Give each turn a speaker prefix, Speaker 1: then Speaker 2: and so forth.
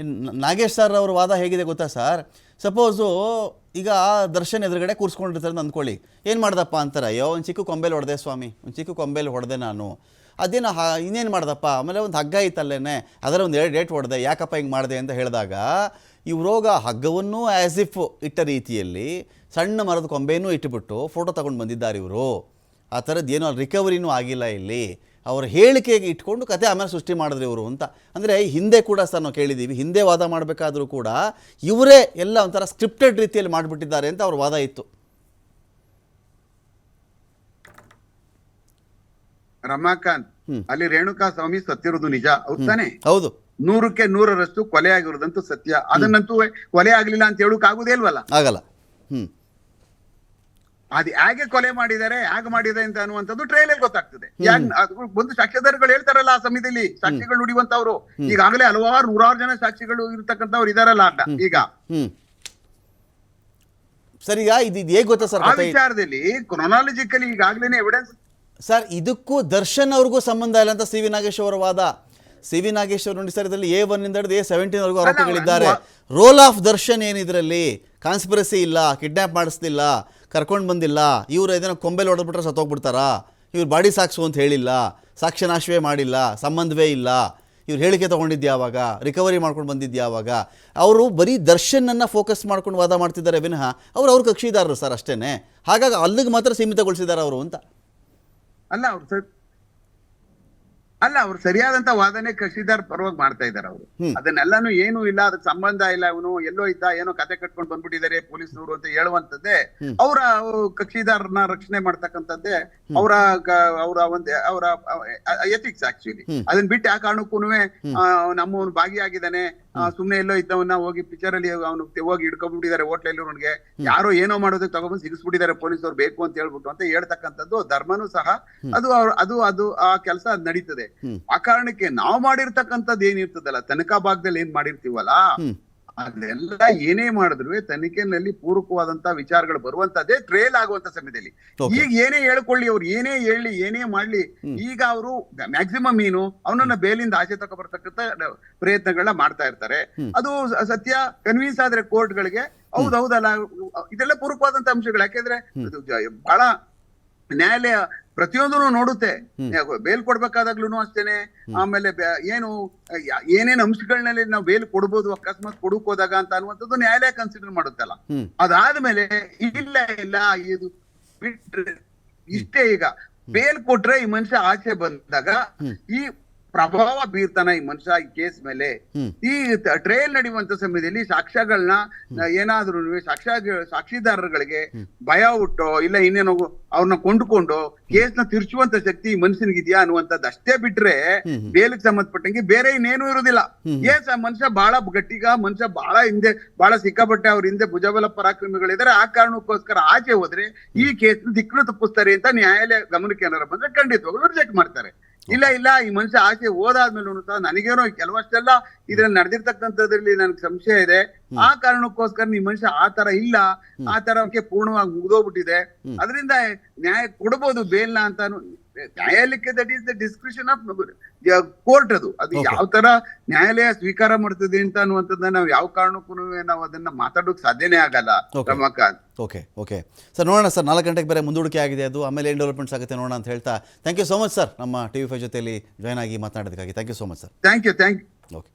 Speaker 1: Nagesh sir ಅವರ ವಾದ ಹೇಗಿದೆ ಗೊತ್ತಾ ಸರ್? ಸಪೋಸು ಈಗ ದರ್ಶನ್ ಎದುರುಗಡೆ ಕೂರಿಸ್ಕೊಂಡಿರ್ತಾರೆ ಅಂತ ಅಂದ್ಕೊಳ್ಳಿ. ಏನು ಮಾಡ್ದಪ್ಪ ಅಂತಾರ, ಅಯ್ಯೋ, ಒಂದು ಚಿಕ್ಕ ಕೊಂಬೆಲಿ ಹೊಡೆದೆ ಸ್ವಾಮಿ, ಒಂದು ಚಿಕ್ಕ ಕೊಂಬೆಲಿ ಹೊಡೆದೆ ನಾನು. ಅದೇನು ಹಾ, ಇನ್ನೇನು ಮಾಡ್ದಪ್ಪ? ಆಮೇಲೆ ಒಂದು ಹಗ್ಗ ಇತ್ತಲ್ಲೇನೆ ಅದರ ಒಂದು ಎರಡು ಡೇಟ್ ಹೊಡೆದೆ, ಯಾಕಪ್ಪ ಹಿಂಗೆ ಮಾಡಿದೆ? ಅಂತ ಹೇಳಿದಾಗ ಇವ್ರೋಗ ಹಗ್ಗವನ್ನು ಆ್ಯಸ್ ಇಫ್ ಇಟ್ಟ ರೀತಿಯಲ್ಲಿ ಸಣ್ಣ ಮರದ ಕೊಂಬೆನೂ ಇಟ್ಟುಬಿಟ್ಟು ಫೋಟೋ ತಗೊಂಡು ಬಂದಿದ್ದಾರೆ ಇವರು. ಆ ಥರದ್ದು ಏನೋ ರಿಕವರಿನೂ ಆಗಿಲ್ಲ ಇಲ್ಲಿ. ಅವ್ರ ಹೇಳಿಕೆಗೆ ಇಟ್ಕೊಂಡು ಕತೆ ಆಮೇಲೆ ಸೃಷ್ಟಿ ಮಾಡಿದ್ರು ಇವರು ಅಂತ. ಅಂದರೆ ಹಿಂದೆ ಕೂಡ ಸರ್ ನಾವು ಕೇಳಿದ್ದೀವಿ ಹಿಂದೆ ವಾದ ಮಾಡಬೇಕಾದರೂ ಕೂಡ ಇವರೇ ಎಲ್ಲ ಒಂಥರ ಸ್ಕ್ರಿಪ್ಟೆಡ್ ರೀತಿಯಲ್ಲಿ ಮಾಡಿಬಿಟ್ಟಿದ್ದಾರೆ ಅಂತ ಅವ್ರ ವಾದ ಇತ್ತು.
Speaker 2: ರಮಾಕಾಂತ್
Speaker 1: ಹ್ಮ್.
Speaker 2: ಅಲ್ಲಿ ರೇಣುಕಾ ಸ್ವಾಮಿ ಸತ್ತಿರೋದು ನಿಜ ಹೌದಾನೆ ತಾನೆ?
Speaker 1: ಹೌದು.
Speaker 2: ನೂರಕ್ಕೆ ನೂರರಷ್ಟು ಕೊಲೆ ಆಗಿರೋದಂತೂ ಸತ್ಯ. ಅದನ್ನಂತೂ ಕೊಲೆ ಆಗ್ಲಿಲ್ಲ ಅಂತ ಹೇಳಕ್ ಆಗುದೇ ಇಲ್ವಲ್ಲ?
Speaker 1: ಆಗಲ್ಲ. ಹ್ಞೂ
Speaker 2: ಅದು ಹೇಗೆ ಕೊಲೆ ಮಾಡಿದ್ದಾರೆ ಹೇಗೆ ಮಾಡಿದೆ ಅಂತ ಅನ್ನುವಂಥದ್ದು ಟ್ರೈಲರ್ ಗೊತ್ತಾಗ್ತದೆ. ಒಂದು ಸಾಕ್ಷ್ಯಧಾರಿಗಳು ಹೇಳ್ತಾರಲ್ಲ ಆ ಸಮಯದಲ್ಲಿ ಸಾಕ್ಷಿಗಳು ನುಡಿಯುವಂತವ್ರು ಈಗಾಗಲೇ ಹಲವಾರು ನೂರಾರು ಜನ ಸಾಕ್ಷಿಗಳು ಇರ್ತಕ್ಕಂಥವ್ರು ಇದಾರಲ್ಲ ಅಡ್ಡ ಈಗ.
Speaker 1: ಸರಿ ಈಗ ಇದು ಹೇಗೆ ಗೊತ್ತಾ ಸರ್
Speaker 2: ಆ ವಿಚಾರದಲ್ಲಿ ಕ್ರೊನಾಲಜಿಕಲಿ ಈಗಾಗಲೇ ಎವಿಡೆನ್ಸ್
Speaker 1: ಸರ್ ಇದಕ್ಕೂ ದರ್ಶನ್ ಅವ್ರಿಗೂ ಸಂಬಂಧ ಇಲ್ಲ ಅಂತ ಸಿ ವಿ ನಾಗೇಶ್ ಅವರ ವಾದ. ಸಿ ವಿ ನಾಗೇಶ್ ಅವರು ನೋಡಿ ಸರ್ ಇದರಲ್ಲಿ ಎ ಒನ್ ಇಂದ ಹಿಡಿದು ಎ ಸೆವೆಂಟೀನ್ ವರೆಗೂ ಆರೋಪಿಗಳಿದ್ದಾರೆ. ರೋಲ್ ಆಫ್ ದರ್ಶನ್ ಏನಿದ್ರಲ್ಲಿ? ಕಾನ್ಸ್ಪಿರಸಿ ಇಲ್ಲ ಕಿಡ್ನಾಪ್ ಮಾಡಿಸ್ಲಿಲ್ಲ ಕರ್ಕೊಂಡು ಬಂದಿಲ್ಲ, ಇವರು ಇದನ್ನು ಕೊಂಬೆಲಿ ಹೊಡೆದ್ಬಿಟ್ರೆ ಸತ್ತೋಗ್ಬಿಡ್ತಾರಾ? ಇವ್ರು ಬಾಡಿ ಸಾಕ್ಸು ಅಂತ ಹೇಳಿಲ್ಲ ಸಾಕ್ಷ್ಯನಾಶವೇ ಮಾಡಿಲ್ಲ, ಸಂಬಂಧವೇ ಇಲ್ಲ. ಇವ್ರು ಹೇಳಿಕೆ ತೊಗೊಂಡಿದ್ದು ಯಾವಾಗ ರಿಕವರಿ ಮಾಡ್ಕೊಂಡು ಬಂದಿದ್ದು ಯಾವಾಗ ಅವರು ಬರೀ ದರ್ಶನನ್ನು ಫೋಕಸ್ ಮಾಡ್ಕೊಂಡು ವಾದ ಮಾಡ್ತಿದ್ದಾರೆ ವಿನಃ ಅವ್ರು ಅವ್ರ ಕಕ್ಷಿದಾರರು ಸರ್ ಅಷ್ಟೇ ಹಾಗಾಗಿ ಅಲ್ಲಿಗೆ ಮಾತ್ರ ಸೀಮಿತಗೊಳಿಸಿದ್ದಾರೆ ಅವರು ಅಂತ.
Speaker 2: ಅಲ್ಲ ಅವ್ರು ಅಲ್ಲ ಅವ್ರು ಸರಿಯಾದಂತ ವಾದನೆ ಕಕ್ಷಿದಾರ್ ಪರವಾಗಿ ಮಾಡ್ತಾ ಇದಾರೆ ಅವರು. ಅದನ್ನೆಲ್ಲಾನು ಏನು ಇಲ್ಲ ಅದಕ್ಕೆ ಸಂಬಂಧ ಇಲ್ಲ ಇವನು ಎಲ್ಲೋ ಇದ್ದ ಏನೋ ಕತೆ ಕಟ್ಕೊಂಡು ಬಂದ್ಬಿಟ್ಟಿದ್ದಾರೆ ಪೊಲೀಸ್ನವರು ಅಂತ ಹೇಳುವಂತದ್ದೇ. ಅವರ ಕಕ್ಷಿದಾರನ ರಕ್ಷಣೆ ಮಾಡ್ತಕ್ಕಂಥದ್ದೇ ಅವರ ಅವರ ಒಂದು ಅವರ ಎಥಿಕ್ಸ್ ಆಕ್ಚುಲಿ. ಅದನ್ನ ಬಿಟ್ಟು ಆ ಕಾರಣಕ್ಕೂ ನಮ್ಮವನು ಭಾಗಿಯಾಗಿದ್ದಾನೆ ಸುಮ್ನೆ ಎಲ್ಲೋ ಇದ್ದವನ್ನ ಹೋಗಿ ಪಿಕ್ಚರ್ ಅಲ್ಲಿ ಅವನು ಹೋಗಿ ಹಿಡ್ಕೊಂಡ್ಬಿಟ್ಟಿದ್ದಾರೆ ಹೋಟ್ಲಲ್ಲಿ ಅವ್ನಿಗೆ ಯಾರೋ ಏನೋ ಮಾಡೋದಕ್ಕೆ ತಗೊಂಡ್ಬಂದು ಸಿಗಿಸ್ಬಿಟ್ಟಿದ್ದಾರೆ ಪೊಲೀಸರು ಬೇಕು ಅಂತ ಹೇಳ್ಬಿಟ್ಟು ಅಂತ ಹೇಳ್ತಕ್ಕಂಥದ್ದು ಧರ್ಮನೂ ಸಹ ಅದು ಅದು ಅದು ಆ ಕೆಲಸ ನಡೀತದೆ. ಆ ಕಾರಣಕ್ಕೆ ನಾವು ಮಾಡಿರ್ತಕ್ಕಂಥದ್ದು ಏನಿರ್ತದಲ್ಲ ತನಕ ಭಾಗದಲ್ಲಿ ಏನ್ ಮಾಡಿರ್ತೀವಲ್ಲ. ಅದೆಲ್ಲ ಏನೇ ಮಾಡಿದ್ರು ತನಿಖೆನಲ್ಲಿ ಪೂರಕವಾದಂತ ವಿಚಾರಗಳು ಬರುವಂತದ್ದೇ ಟ್ರೇಲ್ ಆಗುವಂತ ಸಮಯದಲ್ಲಿ ಈಗ ಏನೇ ಹೇಳ್ಕೊಳ್ಳಿ ಅವ್ರು ಏನೇ ಹೇಳಿ ಏನೇ ಮಾಡ್ಲಿ ಈಗ ಅವರು ಮ್ಯಾಕ್ಸಿಮಮ್ ಏನು ಅವನನ್ನ ಬೇಲಿಂದ ಆಚೆ ತಕ ಬರ್ತಕ್ಕಂತ ಪ್ರಯತ್ನಗಳನ್ನ ಮಾಡ್ತಾ ಇರ್ತಾರೆ. ಅದು ಸತ್ಯ ಕನ್ವಿನ್ಸ್ ಆದ್ರೆ ಕೋರ್ಟ್ಗಳಿಗೆ ಹೌದು ಹೌದಲ್ಲ ಇದೆಲ್ಲ ಪೂರಕವಾದಂತ ಅಂಶಗಳು. ಯಾಕೆಂದ್ರೆ ಬಹಳ ನ್ಯಾಯಾಲಯ ಪ್ರತಿಯೊಂದನ್ನು ನೋಡುತ್ತೆ. ಬೇಲ್ ಕೊಡ್ಬೇಕಾದಾಗ್ಲೂ ಅಷ್ಟೇನೆ. ಆಮೇಲೆ ಏನು ಏನೇನು ಅಂಶಗಳನ್ನಲ್ಲಿ ನಾವು ಬೇಲ್ ಕೊಡ್ಬೋದು ಅಕಸ್ಮಾತ್ ಕೊಡಕ್ ಹೋದಾಗ ಅಂತ ಅನ್ನುವಂಥದ್ದು ನ್ಯಾಯಾಲಯ ಕನ್ಸಿಡರ್ ಮಾಡುತ್ತಲ್ಲ. ಅದಾದ್ಮೇಲೆ ಇಲ್ಲ ಇಲ್ಲ ಇದು ಬಿಟ್ರೆ ಇಷ್ಟೇ ಈಗ. ಬೇಲ್ ಕೊಟ್ರೆ ಈ ಮನುಷ್ಯ ಆಚೆ ಬಂದಾಗ ಈ ಪ್ರಭಾವ ಬೀರ್ತಾನ ಈ ಮನುಷ್ಯ ಈ ಕೇಸ್ ಮೇಲೆ. ಈ ಟ್ರಯಲ್ ನಡೆಯುವಂತ ಸಮಯದಲ್ಲಿ ಸಾಕ್ಷ್ಯಗಳನ್ನ ಏನಾದ್ರೂ ಸಾಕ್ಷ್ಯ ಸಾಕ್ಷಿದಾರರುಗಳಿಗೆ ಭಯ ಹುಟ್ಟೋ ಇಲ್ಲ ಇನ್ನೇನೋ ಅವ್ರನ್ನ ಕೊಂಡ್ಕೊಂಡು ಕೇಸ್ನ ತಿರ್ಚುವಂತ ಶಕ್ತಿ ಈ ಮನುಷ್ಯನಿಗಿದ್ಯಾ ಅನ್ನುವಂಥದ್ದು ಅಷ್ಟೇ ಬಿಟ್ರೆ ಬೇಲಿಗೆ ಸಂಬಂಧಪಟ್ಟಂಗೆ ಬೇರೆ ಇನ್ನೇನು ಇರೋದಿಲ್ಲ ಏಸ್ ಆ ಮನುಷ್ಯ ಬಹಳ ಗಟ್ಟಿಗ ಮನುಷ್ಯ ಬಹಳ ಹಿಂದೆ ಬಹಳ ಸಿಕ್ಕಾಪಟ್ಟೆ ಅವ್ರ ಹಿಂದೆ ಭುಜಬಲ ಪರಾಕ್ರಮಿಗಳಿದ್ದಾರೆ ಆ ಕಾರಣಕ್ಕೋಸ್ಕರ ಆಚೆ ಹೋದ್ರೆ ಈ ಕೇಸ್ ದಿಕ್ಕಲು ತಪ್ಪಿಸ್ತಾರೆ ಅಂತ ನ್ಯಾಯಾಲಯ ಗಮನಕ್ಕೆ ಏನಾರ ಬಂದ್ರೆ ಖಂಡಿತವಾಗ್ಲೂ ರಿಜೆಕ್ಟ್ ಮಾಡ್ತಾರೆ. ಇಲ್ಲ ಇಲ್ಲ ಈ ಮನುಷ್ಯ ಆಚೆ ಹೋದಾದ್ಮೇಲೆ ಸಹ ನನಗೇನೋ ಕೆಲವಷ್ಟೆಲ್ಲ ಇದ್ರಲ್ಲಿ ನಡೆದಿರ್ತಕ್ಕಂಥದ್ರಲ್ಲಿ ನನ್ಗೆ ಸಂಶಯ ಇದೆ. ಆ ಕಾರಣಕ್ಕೋಸ್ಕರ ಈ ಮನುಷ್ಯ ಆ ತರ ಇಲ್ಲ. ಆ ತರಕ್ಕೆ ಪೂರ್ಣವಾಗಿ ಮುಗಿದೋಗ್ಬಿಟ್ಟಿದೆ. ಅದರಿಂದ ನ್ಯಾಯ ಕೊಡ್ಬೋದು ಬೇಲ್ನ ಅಂತ ನ್ಯಾಯಾಲಯಕ್ಕೆ that is the description of court ಅದು. ಅದು ಯಾವ ತರ ನ್ಯಾಯಾಲಯ ಸ್ವೀಕಾರ ಮಾಡ್ತದೆ ಅಂತ ಅನ್ನುವಂಥದ್ದನ್ನ ನಾವು ಯಾವ ಕಾರಣಕ್ಕೂ ನಾವು ಅದನ್ನ ಮಾತಾಡೋಕೆ ಸಾಧ್ಯನೇ ಆಗಲ್ಲ. ರಮಾಕಾಂತ್
Speaker 1: ಓಕೆ ಓಕೆ ಸರ್ ನೋಡೋಣ ಸರ್ ನಾಲ್ಕು ಗಂಟೆಗೆ ಬೇರೆ ಮುಂದೂಡಿಕೆ ಆಗಿದೆ ಅದು. ಆಮೇಲೆ ಏನು ಡೆವಲಪ್ಮೆಂಟ್ಸ್ ಆಗುತ್ತೆ ನೋಡೋಣ ಅಂತ ಹೇಳ್ತಾ. Thank you so much sir ನಮ್ಮ ಟಿ ವಿ ಫೈ ಜೊತೆಯಲ್ಲಿ ಜಾಯ್ನ್ ಆಗಿ ಮಾತನಾಡೋದಕ್ಕಾಗಿ thank you so much sir
Speaker 2: thank you thank you
Speaker 1: okay